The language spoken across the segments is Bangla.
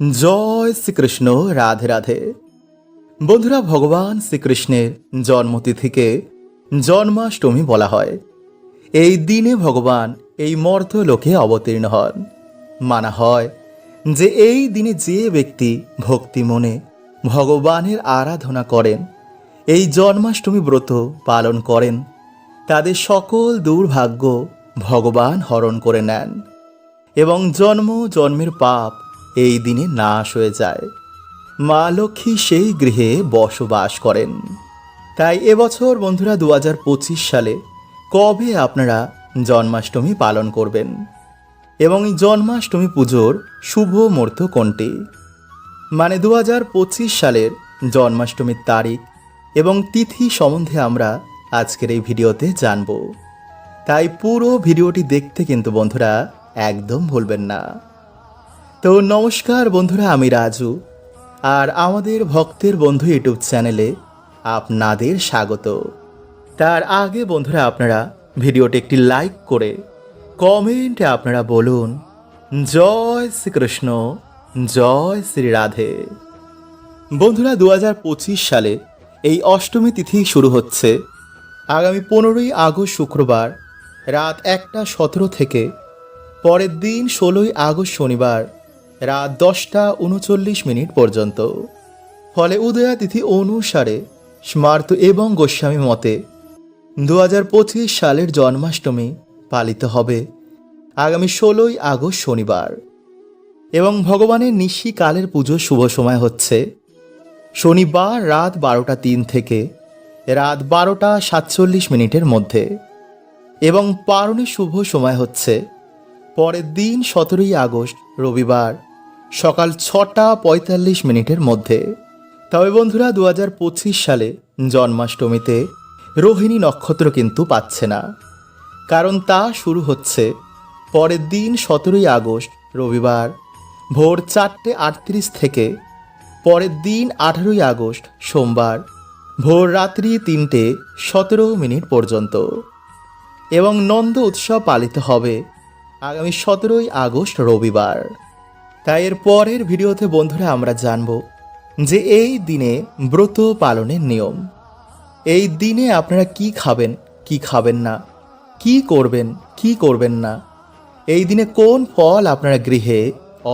জয় শ্রীকৃষ্ণ, রাধে রাধে। বন্ধুরা, ভগবান শ্রীকৃষ্ণের জন্মতিথিকে জন্মাষ্টমী বলা হয়। এই দিনে ভগবান এই মর্ত লোকে অবতীর্ণ হন। মানা হয় যে এই দিনে যে ব্যক্তি ভক্তি মনে ভগবানের আরাধনা করেন, এই জন্মাষ্টমী ব্রত পালন করেন, তাদের সকল দুর্ভাগ্য ভগবান হরণ করে নেন এবং জন্ম জন্মের পাপ এই দিনে নাশ হয়ে যায়। মা লক্ষ্মী সেই গৃহে বসবাস করেন। তাই এবছর বন্ধুরা দু হাজার পঁচিশ সালে কবে আপনারা জন্মাষ্টমী পালন করবেন? এবং এই জন্মাষ্টমী পুজোর শুভ মুহূর্ত কোনটি? মানে দু হাজার পঁচিশ সালের জন্মাষ্টমীর তারিখ এবং তিথি সম্বন্ধে আমরা আজকের এই ভিডিওতে জানব। তাই পুরো ভিডিওটি দেখতে কিন্তু বন্ধুরা একদম ভুলবেন না। তো নমস্কার বন্ধুরা, আমি রাজু। আর আমাদের ভক্তের বন্ধু ইউটিউব চ্যানেলে আপনাদের স্বাগত। তার আগে বন্ধুরা, আপনারা ভিডিওটি একটি লাইক করে কমেন্টে আপনারা বলুন, জয় শ্রীকৃষ্ণ, জয় শ্রী রাধে। বন্ধুরা দু হাজার পঁচিশ সালে এই অষ্টমী তিথি শুরু হচ্ছে। আগামী পনেরোই আগস্ট শুক্রবার রাত একটা সতেরো থেকে পরের দিন ষোলোই আগস্ট শনিবার রাত দশটা উনচল্লিশ মিনিট পর্যন্ত। ফলে উদয়া তিথি অনুসারে স্মার্ত এবং গোস্বামী মতে দু হাজার পঁচিশ সালের জন্মাষ্টমী পালিত হবে আগামী ষোলোই আগস্ট শনিবার। এবং ভগবানের নিশিকালের পুজো শুভ সময় হচ্ছে শনিবার রাত বারোটা তিন থেকে রাত বারোটা সাতচল্লিশ মিনিটের মধ্যে। এবং পারণের শুভ সময় হচ্ছে পরের দিন সতেরোই আগস্ট রবিবার, সকাল ছটা পঁয়তাল্লিশ মিনিটের মধ্যে। তবে বন্ধুরা দু হাজার পঁচিশ সালে জন্মাষ্টমীতে রোহিণী নক্ষত্র কিন্তু পাচ্ছে না। কারণ তা শুরু হচ্ছে পরের দিন সতেরোই আগস্ট, রবিবার, ভোর চারটে আটত্রিশ থেকে পরের দিন আঠারোই আগস্ট, সোমবার, ভোর রাত্রি তিনটে সতেরো মিনিট পর্যন্ত। এবং নন্দ উৎসব পালিত হবে আগামী সতেরোই আগস্ট রবিবার। তাই এর পরের ভিডিওতে বন্ধুরা আমরা জানব যে এই দিনে ব্রত পালনের নিয়ম। এই দিনে আপনারা কি খাবেন কি খাবেন না, কি করবেন কি করবেন না, এই দিনে কোন ফল আপনারা গৃহে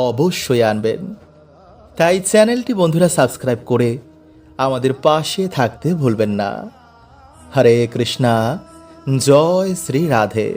অবশ্যই আনবেন। তাই চ্যানেলটি বন্ধুরা সাবস্ক্রাইব করে আমাদের পাশে থাকতে ভুলবেন না। হরে কৃষ্ণা, জয় শ্রী রাধে।